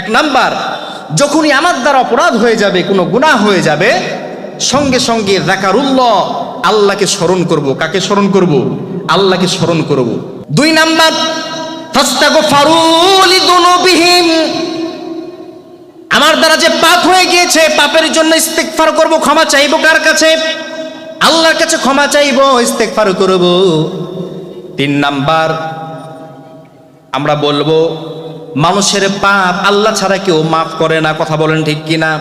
এক নাম্বার, যখনই আমার দ্বারা অপরাধ হয়ে যাবে, কোনো গুনাহ হয়ে যাবে, সঙ্গে সঙ্গে জাকারুল্লাহ আল্লাহকে স্মরণ করব। কাকে স্মরণ করব? আল্লাহকে স্মরণ করব। দুই নাম্বার আমার দ্বারা যে পাপ হয়ে গিয়েছে, পাপের জন্য ইস্তেকফার করব, ক্ষমা চাইব কার কাছে? আল্লাহর কাছে ক্ষমা চাইব ইস্তেকফার করব। তিন নাম্বার, আমরা বলব মানুষের পাপ আল্লাহ ছাড়া কেউ মাফ করে না কথা বলেন ঠিক কিনা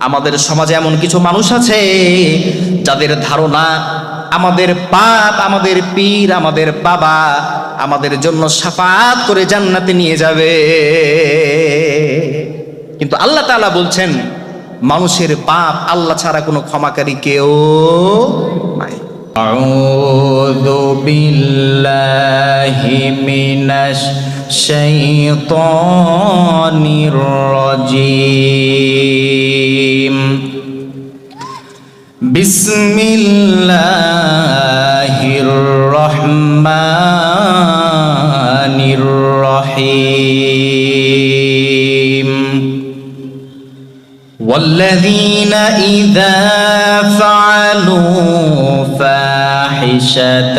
আমাদের সমাজে এমন কিছু মানুষ আছে যাদের ধারণা আমাদের পাপ আমাদের পীর আমাদের বাবা আমাদের জন্য সাফাত করে জান্নাতে নিয়ে যাবে কিন্তু আল্লাহ তাআলা বলছেন মানুষের পাপ আল্লাহ ছাড়া কোনো ক্ষমাকারী কেউ নাই أعوذ بالله من الشيطان الرجيم. بسم الله الرحمن الرحيم. والذين إذا فعلوا فاحشة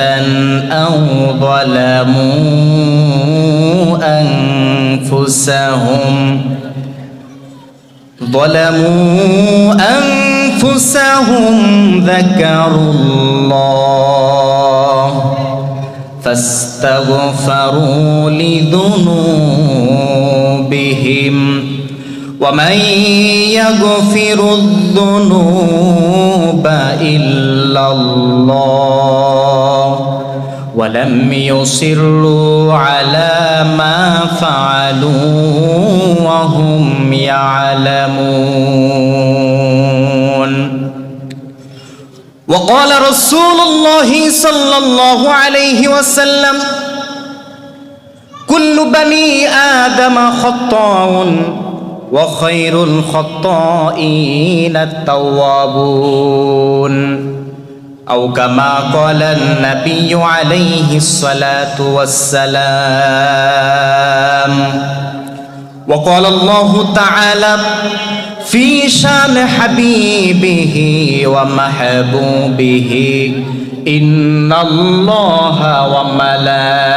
أو ظلموا أنفسهم ظلموا أنفسهم ذكروا الله فاستغفروا لذنوبهم ومن يغفر الذنوب إلا الله ولم يصروا على ما فعلوا وهم يعلمون وقال رسول الله صلى الله عليه وسلم كل بني آدم خطاء وخير الخطائين التوابون. أو كما قال النبي عليه الصلاة والسلام. وقال الله تعالى في شان حبيبه ومحبوبه إن الله وملائكته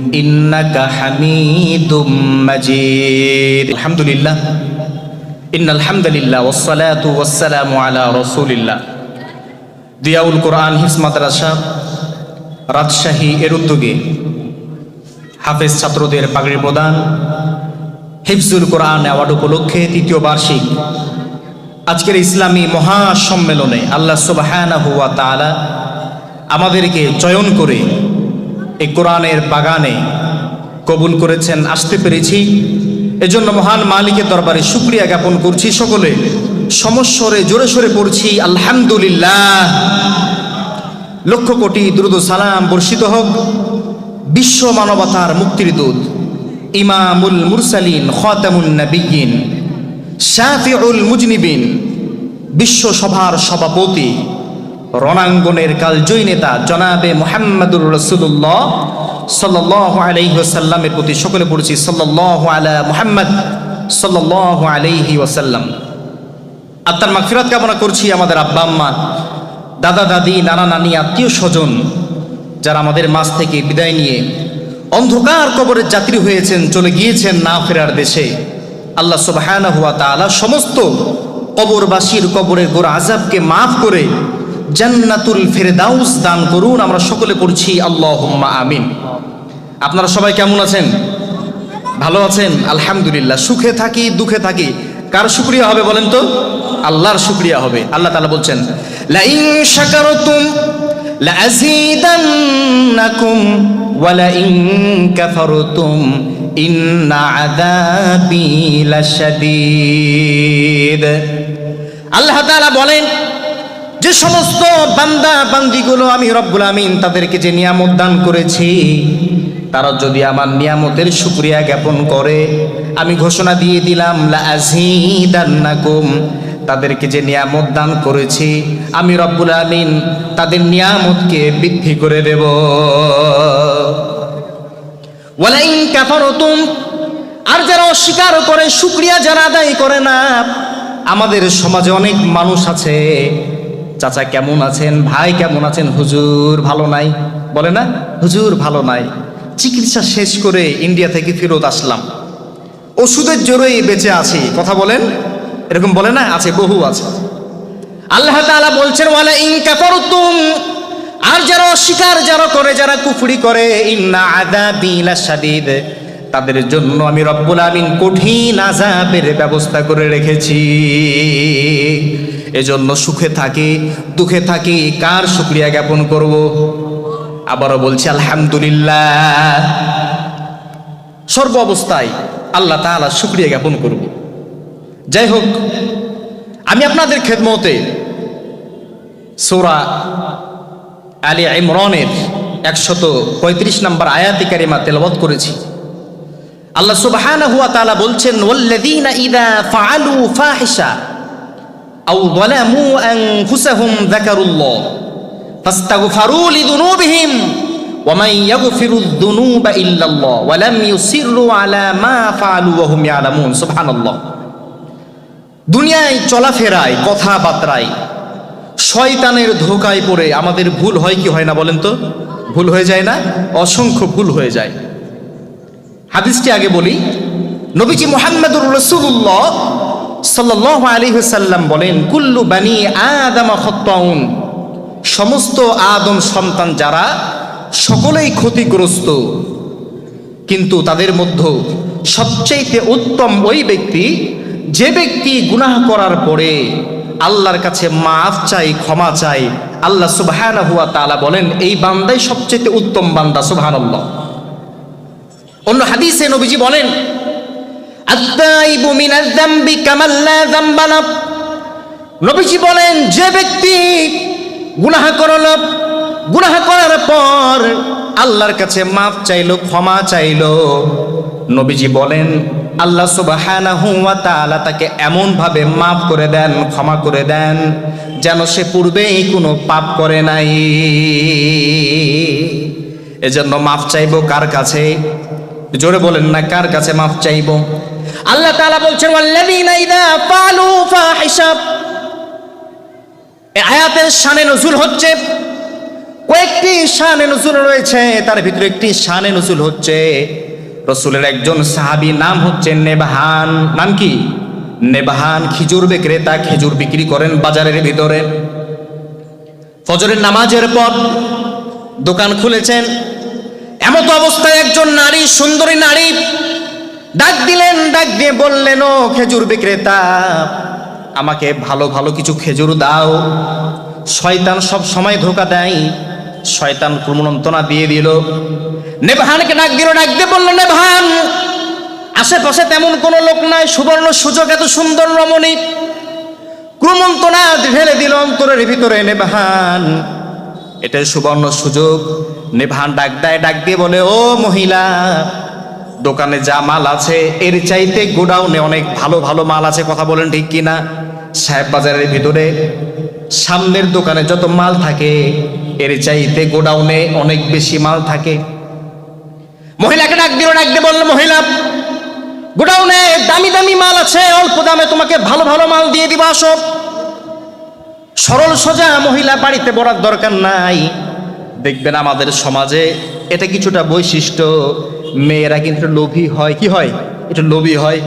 দিয়াউল রাজশাহী এর উদ্যোগে হাফেজ ছাত্রদের পাগড়ি প্রদান, হিফজুল কোরআন অ্যাওয়ার্ড উপলক্ষে তৃতীয় বার্ষিক। আজকের ইসলামী মহাসম্মেলনে আল্লাহ সুবাহ আমাদেরকে চয়ন করে এই কোরআনের বাগানে কবুল করেছেন, আসতে পেরেছি। এজন্য মহান মালিকের দরবারে শুক্রিয়া জ্ঞাপন করছি সকলে। সমস্বরে জোরে সোরে পড়ছি, আলহামদুলিল্লাহ। লক্ষ কোটি দ্রুত সালাম বর্ষিত হোক। বিশ্ব মানবতার মুক্তির দূত, ইমামুল মুরসালিন, খতামুন নবিয়িন শাফিউল মুজনিবিন, বিশ্ব সভার সভাপতি রণাঙ্গনের কালজয়ী নেতা জনাবে মোহাম্মদুর রসুল্লাহ সাল্লাহ আলাইসাল্লামের প্রতি সকলে পড়ছি সাল্লাহ আলা মুহাম্মদ সাল্লাহ আলাইহি ওয়াসাল্লাম। আত্মার মাগফিরাত কামনা করছি আমাদের আব্বা আম্মা, দাদা দাদি, নানা নানি, আত্মীয় স্বজন, যারা আমাদের মাঝ থেকে বিদায় নিয়ে অন্ধকার কবরের যাত্রী হয়েছেন, চলে গিয়েছেন না ফেরার দেশে। আল্লাহ তাআলা সমস্ত কবরবাসীর কবরের গোর আজাবকে মাফ করে জান্নাতুল ফেরদাউস দান করুন, আমরা সকলে পড়ছি আল্লাহুম্মা আমিন। আপনারা সবাই কেমন আছেন? ভালো আছেন? আলহামদুলিল্লাহ। সুখে থাকি, দুঃখে থাকি। কার শুক্রিয়া হবে বলেন তো? আল্লাহর শুক্রিয়া হবে। আল্লাহ তালা বলছেন শাকারতুম কাফারতুম ইন্না আল্লাহ বলেন যে সমস্ত বান্দা বান্দিগুলো আমি রব্বুল আমিন তাদেরকে যে নিয়ামত দান করেছি, তারা যদি আমার নিয়ামতের শুক্রিয়া জ্ঞাপন করে, আমি ঘোষণা দিয়ে দিলাম লা আযীদান্নাকুম তাদেরকে যে নিয়ামত দান করেছি, আমি রব্বুল আমিন তাদের নিয়ামতকে বৃদ্ধি করে দেব। কাফারতুম, আর যারা অস্বীকার করে, শুক্রিয়া যারা আদায় করে না, আমাদের সমাজে অনেক মানুষ আছে চাচা কেমন আছেন? ভাই কেমন আছেন? হুজুর ভালো নাই? বলে না? হুজুর ভালো নাই। চিকিৎসা শেষ করে ইন্ডিয়া থেকে ফেরত আসলাম। ওষুধের জোরেই বেঁচে আছি। কথা বলেন? এরকম বলে না? আছে, বহু আছে। আল্লাহ তাআলা বলছেন, ওয়ালা ইন কাফারতুম আর যারা অস্বীকার যারা করে, যারা কুফরি করে, ইন্না আযাবি লাশাদীদ তাদের জন্য আমি রব্বুল আমিন কঠিন আযাবের ব্যবস্থা করে রেখেছি। এজন্য সুখে থাকি, দুঃখে থাকি, কার শুকরিয়া জ্ঞাপন করব? আবারও বলছি, আলহামদুলিল্লাহ। সর্ব অবস্থায় আল্লাহ তাআলা শুকরিয়া জ্ঞাপন করব। যাই হোক, আমি আপনাদের খেদমতে সূরা আলী ইমরানের একশত পঁয়ত্রিশ নম্বর আয়াতি কারিমা তেলাওয়াত করেছি। আল্লাহ সুবহানাহু ওয়া তাআলা বলছেন ওয়াল্লাযীনা ইযা ফাআলু ফাহিশা আও যালামু আনফুসাহুম যাকারুল্লাহ ফাস্তাগফারু লিযুনুবিহিম ومن يغفر الذنوب إلا الله ولم يصروا على ما فعلوا وهم يعلمون سبحان الله দুনিয়ায় চলাফেরায় কথাবার্তায় শয়তানের ধোকায় পড়ে আমাদের ভুল হয় কি হয় না বলেন তো ভুল হয়ে যায় না অসংখ্য ভুল হয়ে যায় হাদিসটি আগে বলি। নবীজি মোহাম্মদুর রসুল্লাহ সাল্লাহ আলী সাল্লাম বলেন, কুল্লু বানি আদামা খত্তাউন। সমস্ত আদম সন্তান যারা, সকলেই ক্ষতিগ্রস্ত। কিন্তু তাদের মধ্যে সবচাইতে উত্তম ওই ব্যক্তি, যে ব্যক্তি গুনাহ করার পরে আল্লাহর কাছে মাফ চাই ক্ষমা চাই আল্লাহ তাআলা বলেন, এই বান্দাই সবচেয়ে উত্তম বান্দা, সুবহানাল্লাহ। অন্য হাদিসে নবীজি বলেন। নবীজি বলেন, যে ব্যক্তি গুনাহ করল গুনাহ করার পর আল্লাহর কাছে মাফ চাইলো, ক্ষমা চাইলো। নবীজি বলেন, আল্লাহ সুবহানাহু ওয়া তাআলা তাকে এমন ভাবে মাফ করে দেন, ক্ষমা করে দেন, যেন সে পূর্বেই কোনো পাপ করে নাই। এজন্য মাফ চাইব কার কাছে? জোরে বলেন না, কার কাছে মাফ চাইব? আল্লাহ তাআলা বলছেন, ওয়াল্লাযীনা ইযা ফালু ফাহিশা এই আয়াতের শানে নজুল হচ্ছে, কয়েকটি শানে নজুল রয়েছে, তার ভিতরে একটি শানে নজুল হচ্ছে। রসুলের একজন সাহাবী নাম হচ্ছে নেবাহান। নাম কি? নেবাহান খিজুর বিক্রেতা, খেজুর বিক্রি করেন বাজারের ভিতরে। ফজরের নামাজের পর দোকান খুলেছেন এমত অবস্থায় একজন নারী, সুন্দরী নারী ডাক দিলেন, ডাক দিয়ে বললেন, ও খেজুর বিক্রেতা, আমাকে ভালো ভালো কিছু খেজুর দাও। শয়তান সব সময় ধোকা দেয়। শয়তান কুমন্ত্রণা দিয়ে দিল। নেভানকে ডাক দিল, ডাক দিয়ে বলল, নেভান, আশেপাশে তেমন কোনো লোক নাই, সুবর্ণ সুযোগ, এত সুন্দর রমণী। ক্রমন্তনা ঢেলে দিল অন্তরের ভিতরে, নেভান, এটাই সুবর্ণ সুযোগ। নেভান ডাক দেয়, ডাক দিয়ে বলে, ও মহিলা, দোকানে যা মাল আছে, এর চাইতে গোডাউনে অনেক ভালো ভালো মাল আছে, কথা বলেন ঠিক কিনা? সাহেব বাজারের ভিতরে সামনের দোকানে যত মাল থাকে, এর চাইতে গোডাউনে অনেক বেশি মাল থাকে। মহিলাকে ডাক দিল, ডাক দিয়ে বলল, মহিলা, গোডাউনে দামি দামি মাল আছে, অল্প দামে তোমাকে ভালো ভালো মাল দিয়ে দিবা, আসো। সরল সোজা মহিলা বাড়িতে বড়ার দরকার নাই। দেখবেন আমাদের সমাজে এটা কিছুটা বৈশিষ্ট্য। মেয়েরা কিন্তু লোভী হয়। কি হয়? এটা লোভী হয়।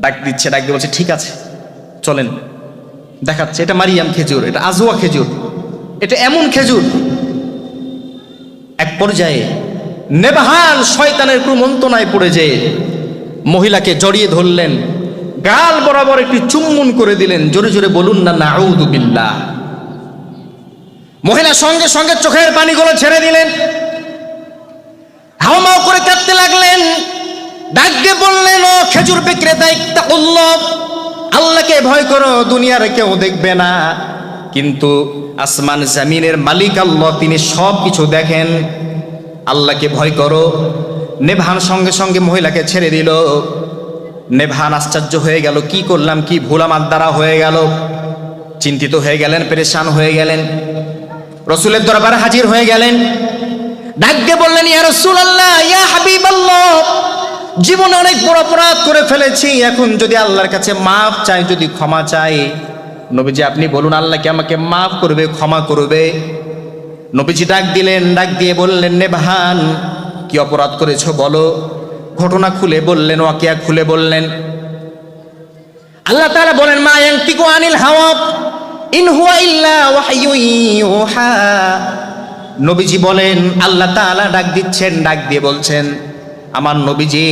ডাক দিচ্ছে, ডাক দিয়ে বলছে, ঠিক আছে, চলেন। দেখাচ্ছে, এটা মারিয়াম খেজুর, এটা আজোয়া খেজুর, এটা এমন খেজুর। এক পর্যায়ে নেবাহান শয়তানের কুমন্ত্রণায় পড়ে যে মহিলাকে জড়িয়ে ধরলেন, গাল বরাবর একটি চুম্বন করে দিলেন, জোরে জোরে বলুন না নাউদু বিল্লাহ। মহিলা সঙ্গে সঙ্গে চোখের পানিগুলো ছেড়ে দিলেন। হাওমাও করে কাঁদতে লাগলেন। ডাক বললেন, ও খেজুর বিক্রেতা একটা উল্লভ আল্লাহকে ভয় করো, দুনিয়ার কেউ দেখবে না। কিন্তু আসমান জামিনের মালিক আল্লাহ, তিনি সব কিছু দেখেন। আল্লাহকে ভয় করো। নেভান সঙ্গে সঙ্গে মহিলাকে ছেড়ে দিল। নেভান আশ্চর্য হয়ে গেল, কি করলাম, কি ভুল আমার দ্বারা হয়ে গেল? চিন্তিত হয়ে গেলেন, পেরেশান হয়ে গেলেন। রসুলের দরবারে হাজির হয়ে গেলেন। ডাক দিয়ে বললেন, ইয়া রসুল আল্লাহ ইয়া হাবিবাল্লাহ, জীবনে অনেক বড় অপরাধ করে ফেলেছি। এখন যদি আল্লাহর কাছে মাফ চাই, যদি ক্ষমা চাই, নবীজি আপনি বলুন আল্লাহকে আমাকে মাফ করবে, ক্ষমা করবে? নবীজি ডাক দিলেন, ডাক দিয়ে বললেন নেভান কি অপরাধ করেছ বলো। ঘটনা খুলে বললেন, ওয়াকিয়া খুলে বললেন, আল্লাহ তাআলা বলেন, মা আনিল হাওয়া নবীজি বলেন, আল্লাহ তাআলা ডাক দিচ্ছেন, ডাক দিয়ে বলছেন, আমার নবীজি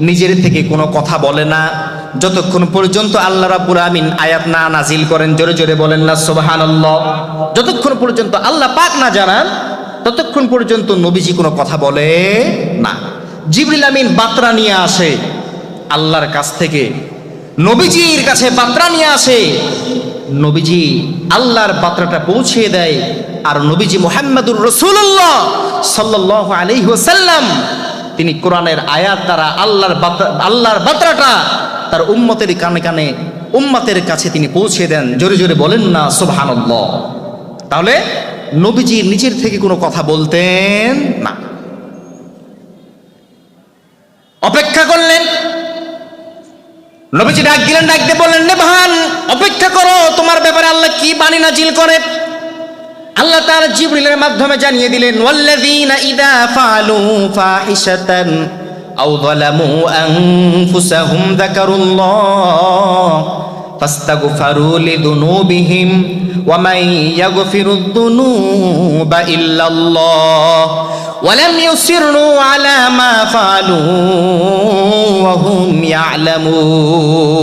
নিজের থেকে কোনো কথা বলে না। যতক্ষণ পর্যন্ত আল্লাহ রাব্বুল আমিন আয়াত না নাজিল করেন, জোরে জোরে বলেন না, সুবহানাল্লাহ। যতক্ষণ পর্যন্ত আল্লাহ পাক না জানান, ততক্ষণ পর্যন্ত নবীজি কোনো কথা বলে না। জিবরিল আমিন বার্তা নিয়ে আসে, আল্লাহর কাছ থেকে নবীজির কাছে বার্তা নিয়ে আসে। নবীজি আল্লাহর বার্তাটা পৌঁছে দেয়। আর নবীজি মোহাম্মদুর রসুল্লাহ সাল্লাহ আলাইহি ওয়াসাল্লাম, তিনি কোরআনের আয়াত দ্বারা আল্লাহর আল্লাহর বার্তাটা তার উম্মতের কানে কানে, উম্মতের কাছে তিনি পৌঁছে দেন। জোরে জোরে বলেন না, সুবহানাল্লাহ। তাহলে নবীজি নিজের থেকে কোনো কথা বলতেন না। অপেক্ষা করলেন নবীজি ডাক দিলেন, ডাক দিয়ে বললেন নেভান অপেক্ষা করো, তোমার ব্যাপারে আল্লাহ কি বাণী নাজিল করে? আল্লাহ তার জিবরিলের মাধ্যমে জানিয়ে দিলেন, ওয়াল্লাযীনা ইযা ফাআলু ফাহিশাতান আও যালামু আনফুসাহুম যাকারুল্লাহ ফাস্তাগফারু লিযুনুবিহিম ওয়া মান ইয়াগফিরুদ যুনুবা ইল্লাল্লাহ ولم يصروا على ما فعلوا وهم يعلمون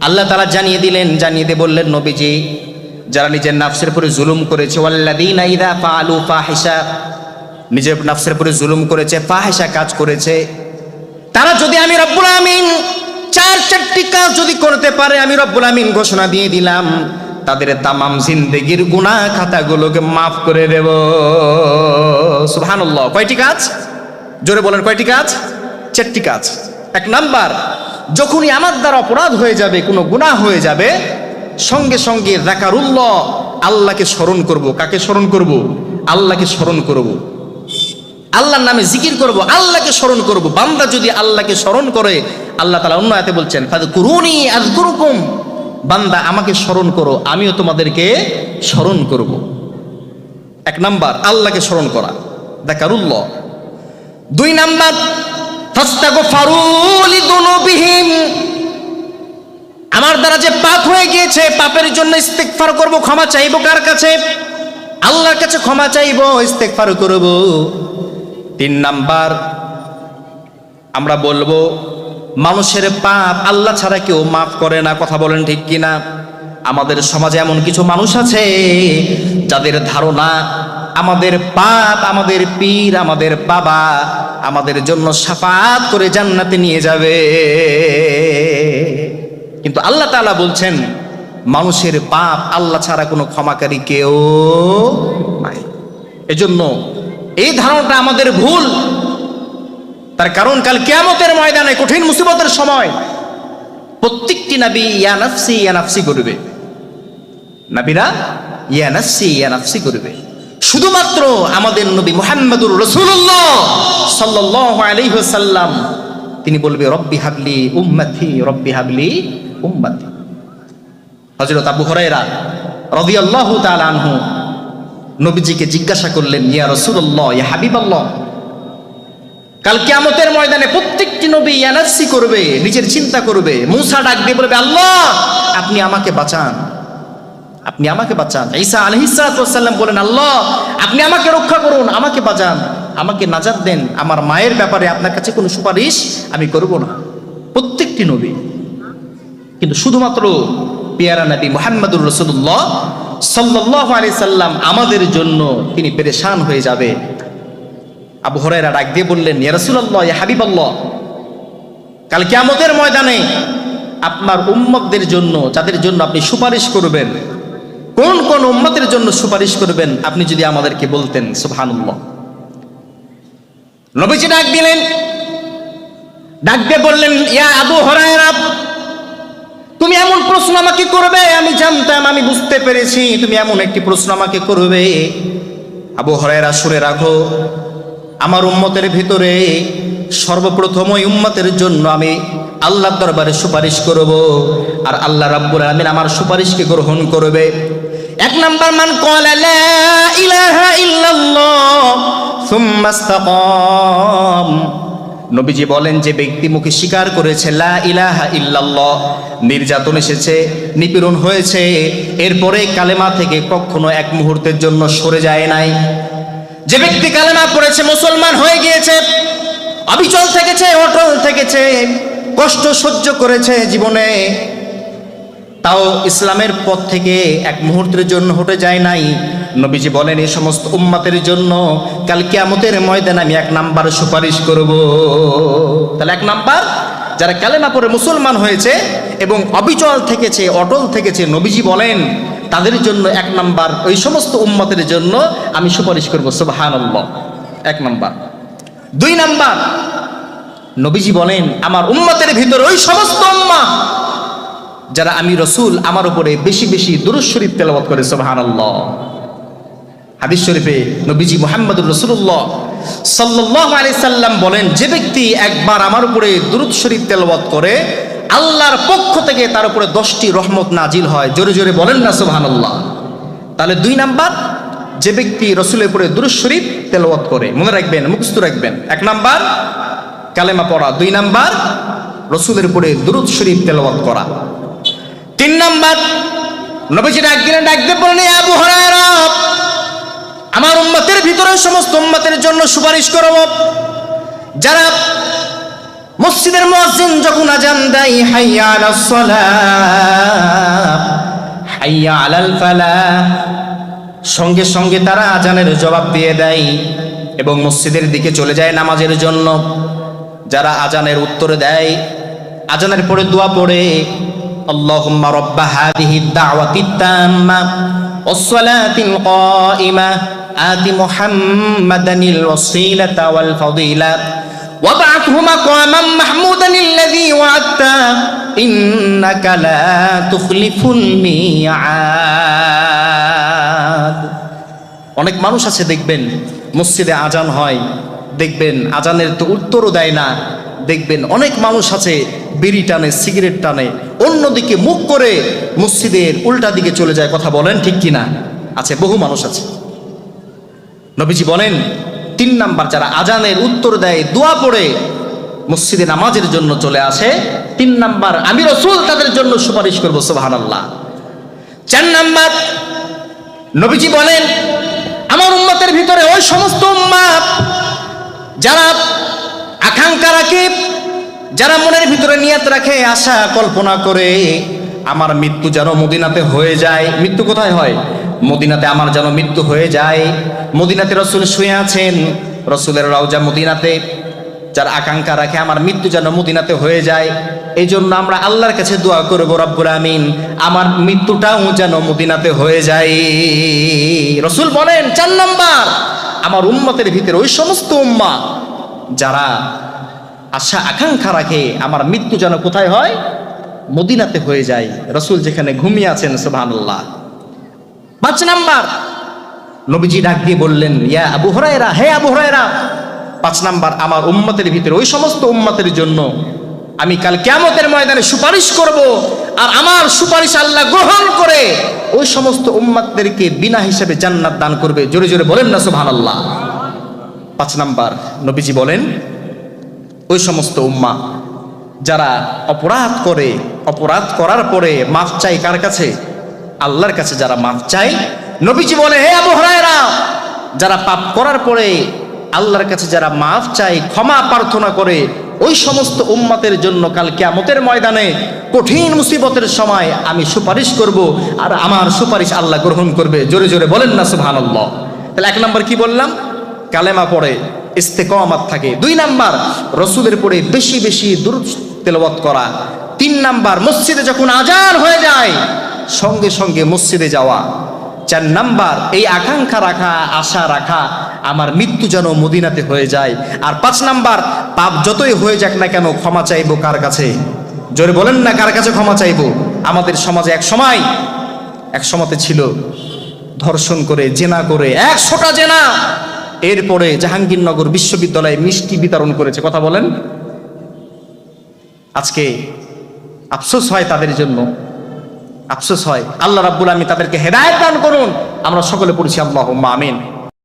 আল্লাহ তালা জানিয়ে দিলেন জানিয়ে দিয়ে বললেন নবীজি যারা নিজের নাফসের উপরে জুলুম করেছে ওয়াল্লাযীনা ইযা ফাআলু ফাহিশা নিজের নাফসের উপরে জুলুম করেছে ফাহিশা কাজ করেছে তারা যদি আমি রব্বুল আমিন চার চারটি কাজ যদি করতে পারে আমি রব্বুল আমিন ঘোষণা দিয়ে দিলাম তাদের তামাম জিন্দেগির গুনাহ খাতাগুলোকে মাফ করে দেব। সুবহানাল্লাহ। কয়টি কাজ? জোরে বলেন, কয়টি কাজ? চারটি কাজ। এক নাম্বার, যখনই আমার দ্বারা অপরাধ হয়ে যাবে, কোনো গুনাহ হয়ে যাবে, সঙ্গে সঙ্গে জাকারুল্লাহ আল্লাহকে স্মরণ করব। কাকে স্মরণ করব? আল্লাহকে স্মরণ করব। আল্লাহর নামে জিকির করব, আল্লাহকে স্মরণ করব। বান্দা যদি আল্লাহকে স্মরণ করে, আল্লাহ তালা অন্য আয়াতে বলছেন তাদের করুনি আজকুরুকুম বান্দা, আমাকে স্মরণ করো, আমিও তোমাদেরকে স্মরণ করব। এক নাম্বার, আল্লাহকে স্মরণ করা। দেখারুল্লাহ দুই নাম্বার আমার দ্বারা যে পাপ হয়ে গিয়েছে, পাপের জন্য ইস্তেগফার করব, ক্ষমা চাইব কার কাছে? আল্লাহর কাছে ক্ষমা চাইব, ইস্তেগফার করব। তিন নাম্বার, আমরা বলব মানুষের পাপ আল্লাহ ছাড়া কেউ মাফ করে না, কথা বলেন ঠিক কিনা? আমাদের সমাজে এমন কিছু মানুষ আছে যাদের ধারণা আমাদের পাপ, আমাদের পীর, আমাদের বাবা আমাদের জন্য সাফাত করে জান্নাতে নিয়ে যাবে। কিন্তু আল্লাহ তাআলা বলছেন, মানুষের পাপ আল্লাহ ছাড়া কোনো ক্ষমাকারী কেউ নাই। এজন্য এই ধারণাটা আমাদের ভুল। তার কারণ কাল কেয়ামতের ময়দানে কঠিন মুসিবতের সময় প্রত্যেকটি নাবি, ইয়া নাফসি ইয়া নাফসি করবে। নাবিরা, ইয়া নাফসি ইয়া নাফসি করবে। শুধুমাত্র আমাদের নবী মুহাম্মদুর রসুল্লাহ সাল্লাল্লাহু আলাইহি ওয়াসাল্লাম। তিনি বলবে, রব্বি হাবলি উম্মতি, রব্বি হাবলি উম্মতি। হযরত আবু হুরায়রা রাদিয়াল্লাহু তাআলা আনহু নবীজিকে জিজ্ঞাসা করলেন, ইয়া রাসূলুল্লাহ, ইয়া হাবিবাল্লাহ। কাল কিয়ামতের ময়দানে প্রত্যেকটি নবী এনার্সি করবে, নিজের চিন্তা করবে। মুসা ডাক দিয়ে বলবে, আল্লাহ, আপনি আমাকে বাঁচান। আপনি আমাকে বাঁচান। ঈসা আলহিসাল্লাম বলেন, আল্লাহ, আপনি আমাকে রক্ষা করুন, আমাকে বাঁচান। আমাকে নাজাত দেন। আমার মায়ের ব্যাপারে আপনার কাছে কোনো সুপারিশ আমি করব না। প্রত্যেকটি নবী। কিন্তু শুধুমাত্র পেয়ারা নবী মোহাম্মদুর রসুল্লাহ সাল্লাহ আলি সাল্লাম আমাদের জন্য তিনি পেরেশান হয়ে যাবে। আবু হরাইরা ডাক দিয়ে বললেন ইয়ারসুল্লাহ ইয়া হাবিব আল্লাহ কাল কিয়ামতের ময়দানে আপনার উম্মতদের জন্য, যাদের জন্য আপনি সুপারিশ করবেন, কোন কোন উম্মতের জন্য সুপারিশ করবেন, আপনি যদি আমাদেরকে বলতেন, সুবহানাল্লাহ। নবীজি ডাক দিলেন, ডাক দিয়ে বললেন, ইয়া আবু হরায়রা, তুমি এমন প্রশ্ন আমাকে করবে, আমি জানতাম, আমি বুঝতে পেরেছি, তুমি এমন একটি প্রশ্ন আমাকে করবে। আবু হরায়রা সুরে রাখো আমার উম্মতের ভিতরে সর্বপ্রথম ওই উম্মতের জন্য আমি আল্লাহর দরবারে সুপারিশ করব। আর আল্লাহ রাব্বুল আলামিন আমার সুপারিশকে গ্রহণ করবে। এক নাম্বার, মান ক্বালা লা ইলাহা ইল্লাল্লাহ, সুম্মা ইসতাকাম। নবীজি বলেন, যে ব্যক্তি মুখে স্বীকার করেছে লা ইলাহা ইল্লাল্লাহ, নির্যাতন এসেছে, নিপীড়ন হয়েছে, এরপরে কালেমা থেকে কখনো এক মুহূর্তের জন্য সরে যায় নাই। যে ব্যক্তি কালেমা পড়েছে, মুসলমান হয়ে গিয়েছে, অবিচল থেকেছে, অটল থেকেছে, কষ্ট সহ্য করেছে জীবনে, তাও ইসলামের পথ থেকে এক মুহূর্তের জন্য হটে যায় নাই। নবীজি বলেন এই সমস্ত উম্মাতের জন্য কাল কিয়ামতের ময়দানে আমি এক নাম্বার সুপারিশ করব। তাহলে এক নাম্বার, যারা কালেমা পড়ে মুসলমান হয়েছে এবং অবিচল থেকেছে, অটল থেকেছে, নবীজি বলেন তাদের জন্য এক নাম্বার, ওই সমস্ত উম্মতের জন্য আমি সুপারিশ করব, সুবহানাল্লাহ। এক নাম্বার। দুই নাম্বার, নবীজি বলেন, আমার উম্মতের ভিতরে ওই সমস্ত উম্মা যারা আমি রসুল, আমার উপরে বেশি বেশি দুরুদ শরীফ তেলাওয়াত করে, সুবহানাল্লাহ। হাদিস শরীফে নবীজি মুহাম্মদুর রসুল্লাহ সাল্লাল্লাহু আলাইহি সাল্লাম বলেন, যে ব্যক্তি একবার আমার উপরে দুরুদ শরীফ তেলাওয়াত করে আল্লাহর পক্ষ থেকে তার উপরে দশটি রহমত নাজিল হয়। জোরে জোরে বলেন না, সুবহানাল্লাহ। তাহলে দুই নাম্বার, যে ব্যক্তি রসুলের উপরে দুরুদ শরীফ তেলাওয়াত করে, মনে রাখবেন, মুখস্থ রাখবেন। এক নাম্বার, কালেমা পড়া। দুই নাম্বার, রসুলের উপরে দুরুদ শরীফ তেলাওয়াত করা। তিন নাম্বার, নবীজি ডাক দিলেন, ডাক আবু আমার উম্মতের ভিতরে সমস্ত উম্মতের জন্য সুপারিশ করব যারা মসজিদের মসজিদ যখন আজান দেয়, হাইয়া হাইয়া আলাল ফালাহ সঙ্গে সঙ্গে তারা আজানের জবাব দিয়ে দেয় এবং মসজিদের দিকে চলে যায় নামাজের জন্য। যারা আজানের উত্তর দেয় আজানের পরে দোয়া পড়ে, আল্লাহুম্মা রব্বা হাদিহি দাওয়াতি তাম্মা ওয়াসসালাতিল কাইমা, আতি মুহাম্মাদানিল ওয়াসিলাতা ওয়াল ফাদিলা। وابعثه مقاما محمودا الذي وعدته إنك لا تخلف الميعاد অনেক মানুষ আছে দেখবেন মসজিদে আজান হয় দেখবেন আজানের তো উত্তরও দেয় না দেখবেন অনেক মানুষ আছে বিড়ি টানে সিগারেট টানে অন্যদিকে মুখ করে মসজিদের উল্টা দিকে চলে যায় কথা বলেন ঠিক কিনা আছে বহু মানুষ আছে নবীজি বলেন তিন নাম্বার যারা আজানের উত্তর দেয়, দোয়া পড়ে মসজিদে নামাজের জন্য চলে আসে। তিন নাম্বার, আমি রসুল তাদের জন্য সুপারিশ করব, সুবহানাল্লাহ। চার নাম্বার, নবীজি বলেন, আমার উম্মতের ভিতরে ওই সমস্ত উম্মাত যারা আকাঙ্ক্ষা রাখে যারা মনের ভিতরে নিয়ত রাখে, আশা কল্পনা করে, আমার মৃত্যু যেন মদিনাতে হয়ে যায়। মৃত্যু কোথায় হয়? মদিনাতে আমার যেন মৃত্যু হয়ে যায়। মদিনাতে রসুল শুয়ে আছেন। রসুলের রওজা মদিনাতে। যার আকাঙ্ক্ষা রাখে আমার মৃত্যু যেন মদিনাতে হয়ে যায়। এই জন্য আমরা আল্লাহর কাছে দোয়া করব রব্বুর আমিন। আমার মৃত্যুটাও যেন মদিনাতে হয়ে যায়। রসুল বলেন, চার নম্বর, আমার উম্মতের ভিতরে ওই সমস্ত উম্মা, যারা আশা, আকাঙ্ক্ষা রাখে আমার মৃত্যু যেন কোথায় হয়? মদিনাতে হয়ে যায়। রসুল যেখানে ঘুমিয়ে আছেন, সুবহানাল্লাহ। পাঁচ নাম্বার। নবীজি ডাক দিয়ে বললেন, ইয়া আবু হরায়রা, হে আবু হরায়রা, পাঁচ নাম্বার, আমার উম্মতের ভিতরে, ওই সমস্ত উম্মতের জন্য আমি কাল কেমতের ময়দানে সুপারিশ করব আর আমার সুপারিশ আল্লাহ গ্রহণ করে ওই সমস্ত উম্মতদেরকে বিনা হিসেবে জান্নাত দান করবে। জোরে জোরে বলেন না, সুবহানাল্লাহ। পাঁচ নাম্বার, নবীজি বলেন, ওই সমস্ত উম্মা যারা অপরাধ করে, অপরাধ করার পরে মাফ চাই কার কাছে? আল্লাহর কাছে যারা মাফ চাই নবীজি বলে, হে আবু হুরায়রা, যারা পাপ করার পরে আল্লাহর কাছে যারা মাফ চাই ক্ষমা প্রার্থনা করে, ওই সমস্ত উম্মতের জন্য কাল কিয়ামতের ময়দানে কঠিন মুসিবতের সময় আমি সুপারিশ করব, আর আমার সুপারিশ আল্লাহ গ্রহণ করবে। জোরে জোরে বলেন না, সুবহানাল্লাহ। তাহলে এক নম্বর কি বললাম? কালেমা পড়ে, ইস্তেকমাত থাকে। দুই নাম্বার, রসুলের পরে বেশি বেশি দূর তেলাওয়াত করা। তিন নাম্বার, মসজিদে যখন আজান হয়ে যায় সঙ্গে সঙ্গে মসজিদে যাওয়া। চার নাম্বার, এই আকাঙ্ক্ষা রাখা, আশা রাখা, আমার মৃত্যু যেন মদিনাতে হয়ে যায়। আর পাঁচ নাম্বার, পাপ যতই হয়ে যাক না কেন ক্ষমা চাইব কার কাছে? জোরে বলেন না কার কাছে ক্ষমা চাইব? আমাদের সমাজে এক সময়, এক সময়তে ছিল ধর্ষণ করে, জেনা করে, একশোটা জেনা। এরপরে জাহাঙ্গীরনগর বিশ্ববিদ্যালয়ে মিষ্টি বিতরণ করেছে। কথা বলেন। আজকে আফসোস হয় তাদের জন্য। আফসোস হয়। আল্লাহ রাব্বুল আমি তাদেরকে হেদায়ত দান করুন। আমরা সকলে পড়ছি আল্লাহ আমিন।